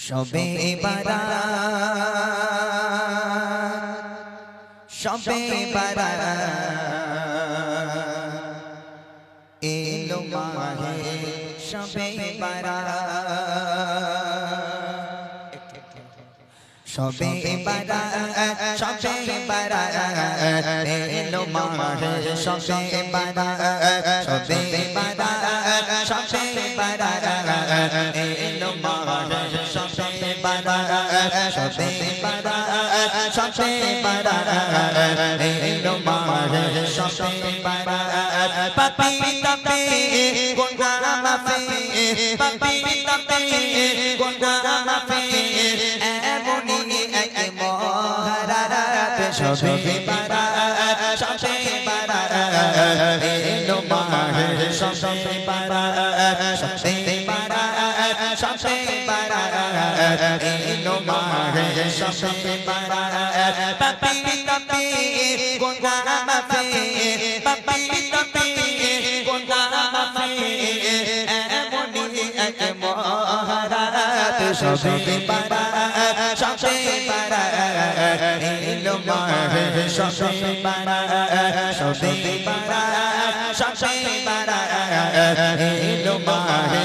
সবে সবে এলো মাহে সবে সবে সবে এলো মাহে সবে সবে বারা সবে বারা এলো মাহে সবে বারা পাপি তাপে গোনা মাফে পাপি তাপে গোনা মাফে এমনি এক মহারাত সবে বারা সবে বারা এলো মাহে সবে বারা সবে বারা সবে বারা এলো মাহে সবে বারা পাপি তাপে গোনা মাফে পাপি তাপে গোনা মাফে এমনি এক মহারাত সবে বারা সবে বারা এলো মাহে সবে বারা সবে বারা সবে বারা এলো মাহে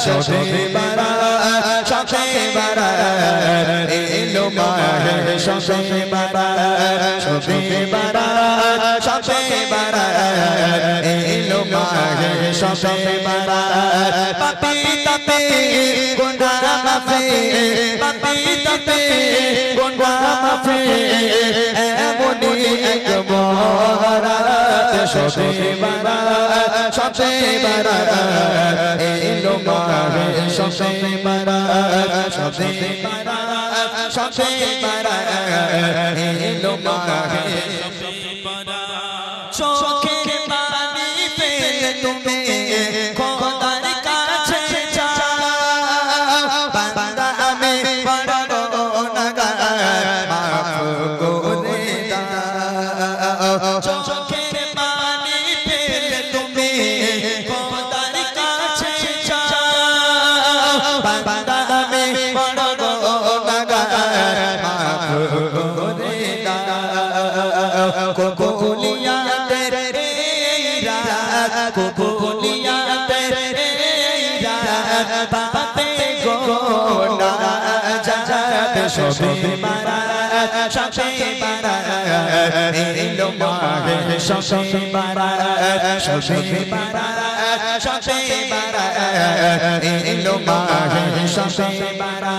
সবে বারা সবে বারা এলো মাহে সবে বারা সবে বারা সবে বারা এলো মাহে সবে বারা পাপি তাপে গোনা মাফে পাপি তাপে গোনা মাফে সবে বারা এলো মাহে সবে বারা সবে বারা সবে বারা এলো মাহে চোখের পাতে গোনা জাজাত সবে মারা সবে মারা এলো মাহে সবে মারা সবে মারা সবে মারা এলো মাহে সবে মারা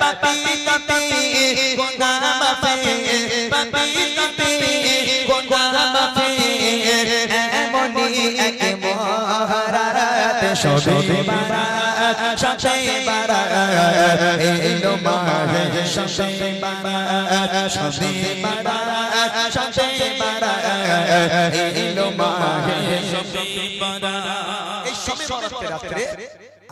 পাপি তাপি গোনা মাফে পাপি তাপি গোনা মাফে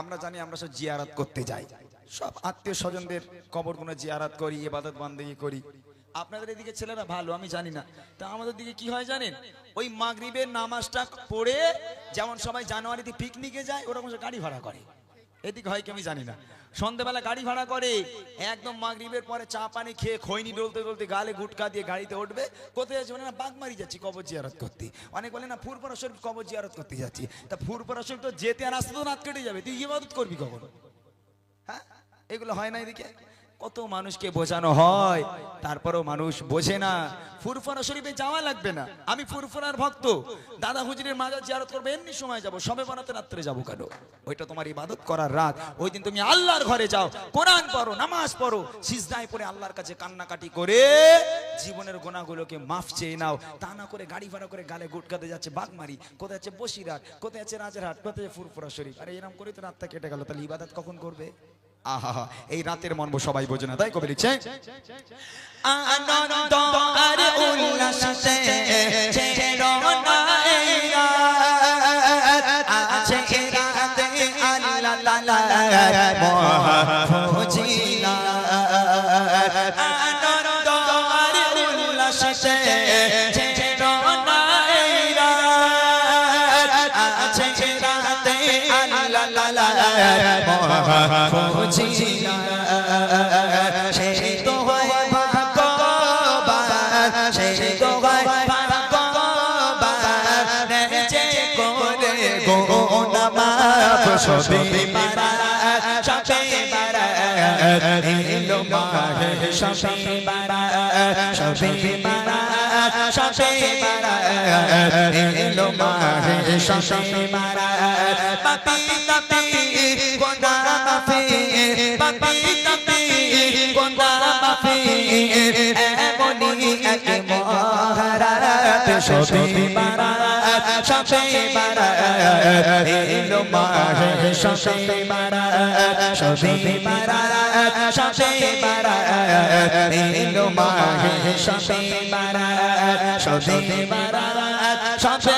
আমরা জানি আমরা সব জিয়ারাত করতে যাই। সব আত্মীয় স্বজনদের কবরগুলো জিয়ারাত করি ইবাদত বান্দেগি করি। আপনাদের এদিকে ছেলেরা ভালো, আমি জানি না। তা আমাদের দিকে কি হয় জানেন? ওই মাগরিবের নামাজটা পড়ে যেমন সবাই জানুয়ারিতে পিকনিকে যায়, ওরকম গাড়ি ভাড়া করে। এদিকে হয় কি আমি জানি না। সন্ধ্যেবেলা গাড়ি ভাড়া করে, একদম মাগরিবের পরে চা পানি খেয়ে খৈনি ডলতে ডলতে গালে গুটকা দিয়ে গাড়িতে উঠবে। কোথায় যাচ্ছে বলে না, বাগমারি যাচ্ছি কবর জিয়ারত করতে। অনেক বলে না ফুরপরা শরীফ কবর জিয়ারত করতে যাচ্ছি। তা ফুরপরা শরীফ তো যেতে আর আসতে তো রাত কেটে যাবে, তুই ইবাদত করবি কখন? হ্যাঁ? এগুলো হয় না এদিকে? কত মানুষকে বোঝানো হয়, তারপরও মানুষ বোঝে না। ফুরফুরা শরীফে যাওয়া লাগবে না। আমি ফুরফুরার ভক্ত। দাদা হুজুরের মাজার জিয়ারত করবে, এমনি সময় যাব। সবে বানাতে রাত্রে যাব কেন? ওইটা তোমার ইবাদত করার রাত। ওই দিন তুমি আল্লাহর ঘরে যাও, কোরআন পড়ো, নামাজ পড়ো, সিজদায় পড়ে আল্লাহর কাছে কান্নাকাটি করে জীবনের গোনাগুলোকে মাফ চেয়ে নাও। তা না করে গাড়ি ভাড়া করে গালে গুটকাতে যাচ্ছে বাগমারি কোথায় আছে বসিরহাট? কোথায় আছে রাজারহাট? কোথায় আছে ফুরফুরা শরীফ? আরে এরকম করে তো রাতটা কেটে গেল। তাহলে ইবাদত কখন করবে? আহা এই রাতের মর্ম সবাই বোঝে না। তাই কবে লিখছে আনন্দ আনন্দ আর উল্লাসে সবে বারাত সবে বারাত এলো মাহে সবে বারাত সবে বারাত সবে বারাত এলো মাহে সবে বারাত পাপি তাপি সবে বারাত সবে বারাত এলো মাহে সবে বারাত সবে বারাত সবে বারাত এলো মাহে সবে বারাত সবে বারাত সবে